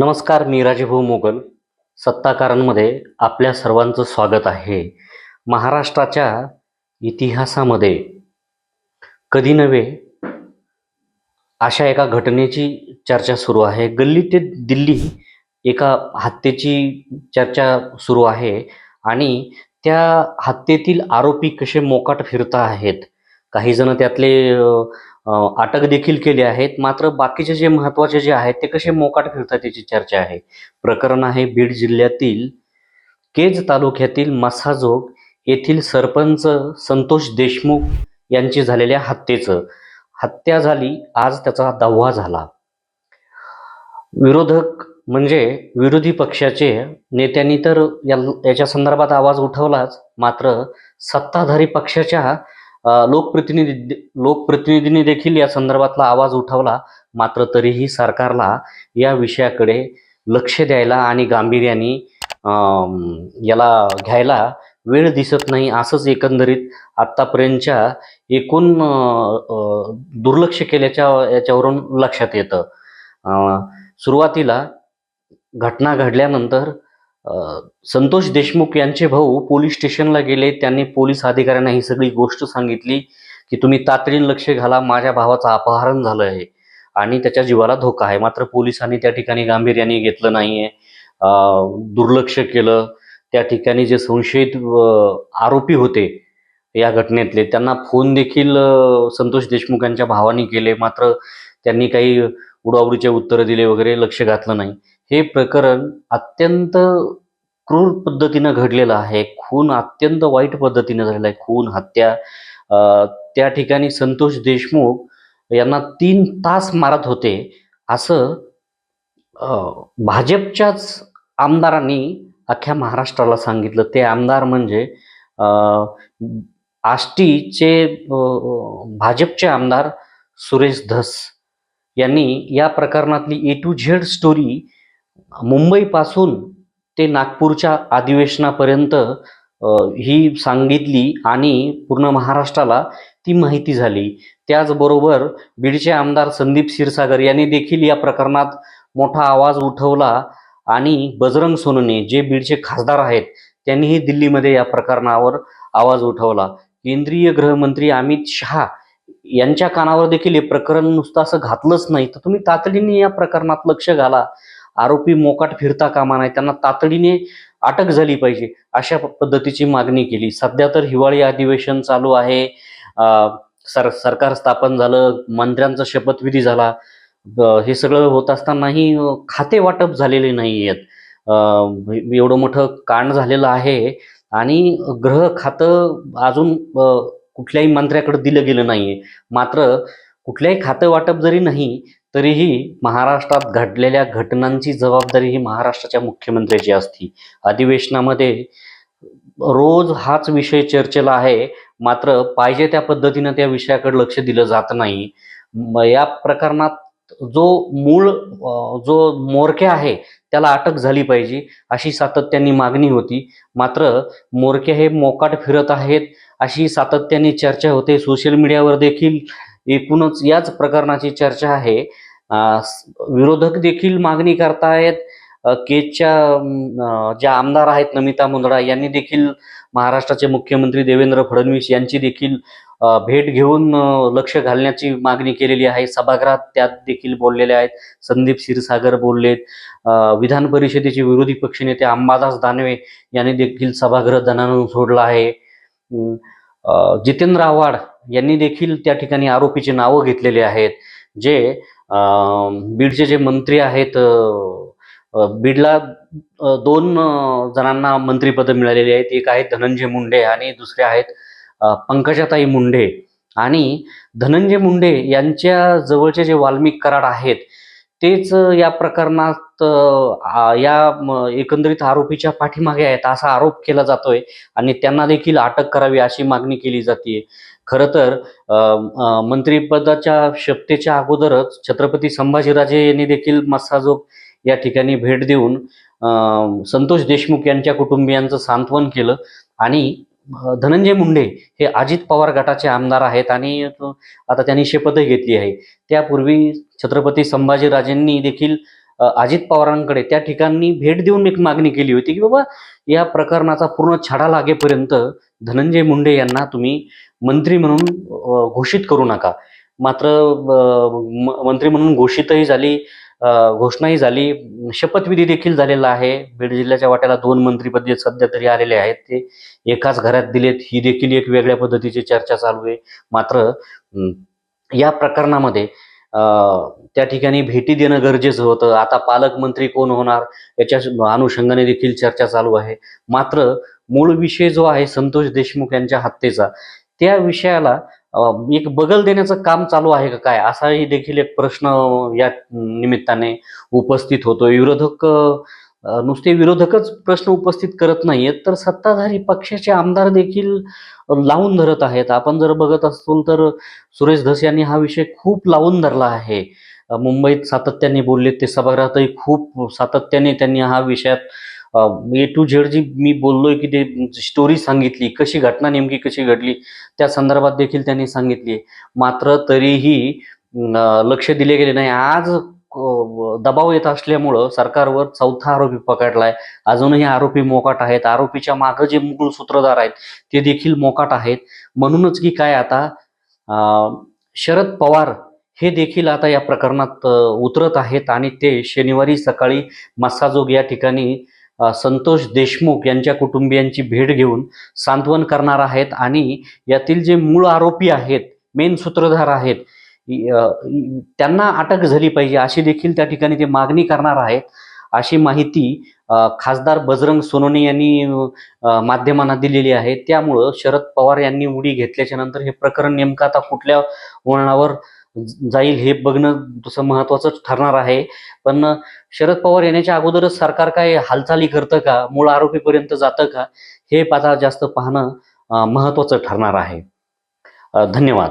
नमस्कार मी राजभाऊ मोगल. सत्ताकारांमध्ये आपल्या सर्वांचं स्वागत आहे. महाराष्ट्राच्या इतिहासामध्ये कधी नव्हे अशा एका घटनेची चर्चा सुरू आहे. गल्ली ते दिल्ली एका हत्येची चर्चा सुरू आहे आणि त्या हत्येतील आरोपी कसे मोकाट फिरता आहेत. काही जण त्यातले अटक देखील केली आहेत. मात्र बाकीचे जे महत्त्वाचे जे आहेत ते कसे मोकाट फिरतात याची चर्चा आहे. प्रकरण आहे बीड जिल्ह्यातील केज तालुक्यातील मसाजोग येथील सरपंच संतोष देशमुख यांची झालेल्या हत्येचं. हत्या झाली आज त्याचा दहावा झाला. विरोधक म्हणजे विरोधी पक्षाचे नेत्यांनी तर या याच्या संदर्भात आवाज उठवलाच. मात्र सत्ताधारी पक्षाच्या लोकप्रतिनिधी लोकप्रतिनिधींनी देखील या संदर्भातला आवाज उठवला. मात्र तरीही सरकारला या विषयाकडे लक्ष द्यायला आणि गांभीर्याने याला घ्यायला वेळ दिसत नाही असंच एकंदरीत आत्तापर्यंतच्या एकूण दुर्लक्ष केल्याच्या याच्यावरून लक्षात येतं. सुरुवातीला घटना घडल्यानंतर संतोष देशमुख यांचे भाऊ पोलीस स्टेशनला गेले. त्यांनी पोलीस अधिकाऱ्यांना ही सगळी गोष्ट सांगितली की तुम्ही तातडीने लक्ष घाला माझ्या भावाचं अपहरण झालं आहे आणि त्याच्या जीवाला धोका आहे. मात्र पोलिसांनी त्या ठिकाणी गांभीर्याने घेतलं नाहीये. दुर्लक्ष केलं. त्या ठिकाणी जे संशयित आरोपी होते या घटनेतले त्यांना फोन देखील संतोष देशमुख यांच्या भावानी केले. मात्र त्यांनी काही उडावडीचे उत्तरं दिले वगैरे लक्ष घातलं नाही. हे प्रकरण अत्यंत क्रूर पद्धतीनं घडलेलं आहे. खून अत्यंत वाईट पद्धतीनं झालेला आहे. खून हत्या त्या ठिकाणी संतोष देशमुख यांना तीन तास मारत होते. असं भाजपच्याच आमदारांनी अख्ख्या महाराष्ट्राला सांगितलं. ते आमदार म्हणजे आष्टीचे भाजपचे आमदार सुरेश धस. यांनी या प्रकरणातली ए टू झेड स्टोरी मुंबईपासून ते नागपूरच्या अधिवेशनापर्यंत ही सांगितली आणि पूर्ण महाराष्ट्राला ती माहिती झाली. त्याचबरोबर बीडचे आमदार संदीप क्षीरसागर यांनी देखील या प्रकरणात मोठा आवाज उठवला आणि बजरंग सोनने जे बीडचे खासदार आहेत त्यांनीही दिल्लीमध्ये या प्रकरणावर आवाज उठवला. केंद्रीय गृहमंत्री अमित शहा यांच्या कानावर देखील हे प्रकरण नुसतं असं घातलंच नाही. तर तुम्ही तातडीने या प्रकरणात लक्ष घाला. आरोपी मोकाट फिरता कामा नाही त्यांना तातडीने अटक झाली पाहिजे अशा पद्धतीची मागणी केली. सध्या तर हिवाळी अधिवेशन चालू आहे. सर सरकार स्थापन झालं मंत्र्यांचा शपथविधी झाला. हे सगळं होत असतानाही खाते वाटप झालेले नाही आहेत. एवढं मोठं कांड झालेलं आहे आणि ग्रह खातं अजून कुठल्याही मंत्र्याकडे दिलं गेलं नाहीये. मात्र कुठल्याही खातं वाटप जरी नाही तरीही महाराष्ट्रात घडलेल्या घटनांची जबाबदारी ही महाराष्ट्राच्या मुख्यमंत्र्याची असती. अधिवेशनामध्ये रोज हाच विषय चर्चेला आहे मात्र पाहिजे त्या पद्धतीनं त्या विषयाकडे लक्ष दिलं जात नाही. या प्रकरणात जो मूळ जो मोरके आहे त्याला अटक झाली पाहिजे अशी सातत्याने मागणी होती. मात्र मोरके हे मोकाट फिरत आहेत अशी सातत्याने चर्चा होते. सोशल मीडियावर देखील एकूणच याच प्रकरणाची चर्चा आहे. विरोधक देखील मागणी करतायत. केजच्या ज्या आमदार आहेत नमिता मुंदडा यांनी देखील महाराष्ट्राचे मुख्यमंत्री देवेंद्र फडणवीस यांची देखील भेट घेऊन लक्ष घालण्याची मागणी केलेली आहे. सभागृहात त्यात देखील बोललेले आहेत. संदीप क्षीरसागर बोललेत. विधान परिषदेचे विरोधी पक्षनेते अंबादास दानवे यांनी देखील सभागृह दणानून सोडला आहे. जितेंद्र आव्हाड यांनी देखील त्या ठिकाणी आरोपीची नावं घेतलेली आहेत. जे बीडचे जे मंत्री आहेत बीडला दोन जणांना मंत्रीपद मिळालेली आहेत. एक आहेत धनंजय मुंडे आणि दुसरे आहेत पंकजाताई मुंडे. आणि धनंजय मुंडे यांच्या जवळचे जे वाल्मिक कराड आहेत तेच या प्रकरणात या एकंदरीत आरोपीच्या पाठीमागे आहेत असा आरोप केला जातोय आणि त्यांना देखील अटक करावी अशी मागणी केली जाते खरं तर मंत्रीपदाच्या मंत्रिपदाच्या शपथेच्या अगोदरच छत्रपती संभाजीराजे यांनी देखील मस्साजोग या ठिकाणी भेट देऊन संतोष देशमुख यांच्या कुटुंबियांचं सांत्वन केलं आणि धनंजय मुंडे हे अजित पवार गटाचे आमदार आहेत आणि आता त्यांनी शपथही घेतली आहे. त्यापूर्वी छत्रपती संभाजीराजेंनी देखील अजित पवारांकडे त्या ठिकाणी भेट देऊन एक मागणी केली होती की बाबा या प्रकरणाचा पूर्ण छडा लागेपर्यंत धनंजय मुंडे यांना तुम्ही मंत्री म्हणून घोषित करू नका. मात्र म- मंत्री म्हणून घोषितही झाली. घोषणाही झाली. शपथविधी देखील झालेला आहे. बीड जिल्ह्याच्या वाट्याला दोन मंत्रीपदे सध्या तरी आलेले आहेत. ते एकाच घरात दिलेत. ही देखील एक वेगळ्या पद्धतीची चर्चा चालू आहे. मात्र या प्रकरणामध्ये त्या ठिकाणी भेटी देणं गरजेचं होतं. आता पालकमंत्री कोण होणार याच्या अनुषंगाने देखील चर्चा चालू आहे. मात्र मूळ विषय जो आहे संतोष देशमुख यांच्या हत्येचा त्या विषयाला एक बगल देण्याचं काम चालू आहे का काय? असाही देखील एक प्रश्न या निमित्ताने उपस्थित होतो विरोधक नुसते विरोधकच प्रश्न उपस्थित करत नाहीयेत तर सत्ताधारी पक्षाचे आमदार देखील लावून धरत आहेत. आपण जर बघत असतो तर सुरेश धस यांनी हा विषय खूप लावून धरला आहे. मुंबईत सातत्याने बोलले ते सभागृहातही खूप सातत्याने त्यांनी हा विषयात ए टू झेड जी मी बोललोय की ते स्टोरी सांगितली कशी घटना नेमकी कशी घडली त्या संदर्भात देखील त्यांनी सांगितली. मात्र तरीही लक्ष दिले गेले नाही. आज दबाव येत असल्यामुळं सरकारवर चौथा आरोपी पकडलाय. अजूनही आरोपी मोकाट आहेत. आरोपीच्या मागं जे मूळ सूत्रधार आहेत ते देखील मोकाट आहेत. म्हणूनच की काय आता शरद पवार हे देखील आता या प्रकरणात उतरत आहेत आणि ते शनिवारी सकाळी मस्साजोग या ठिकाणी संतोष देशमुख यांच्या कुटुंबियांची भेट घेऊन सांत्वन करणार आहेत आणि यातील जे मूळ आरोपी आहेत मेन सूत्रधार आहेत त्यांना अटक झाली पाहिजे अशी देखील त्या ठिकाणी ते मागणी करणार आहेत अशी माहिती खासदार बजरंग सोनोने यांनी माध्यमांना दिलेली आहे. त्यामुळं शरद पवार यांनी उडी घेतल्याच्या नंतर हे प्रकरण नेमकं आता कुठल्या वळणावर जाईल हे बघणं तसं महत्वाचं ठरणार आहे. पण शरद पवार येण्याच्या अगोदरच सरकार काय हालचाली करतं का? मूळ आरोपीपर्यंत जातं का? हे आता जास्त पाहणं महत्वाचं ठरणार आहे. धन्यवाद.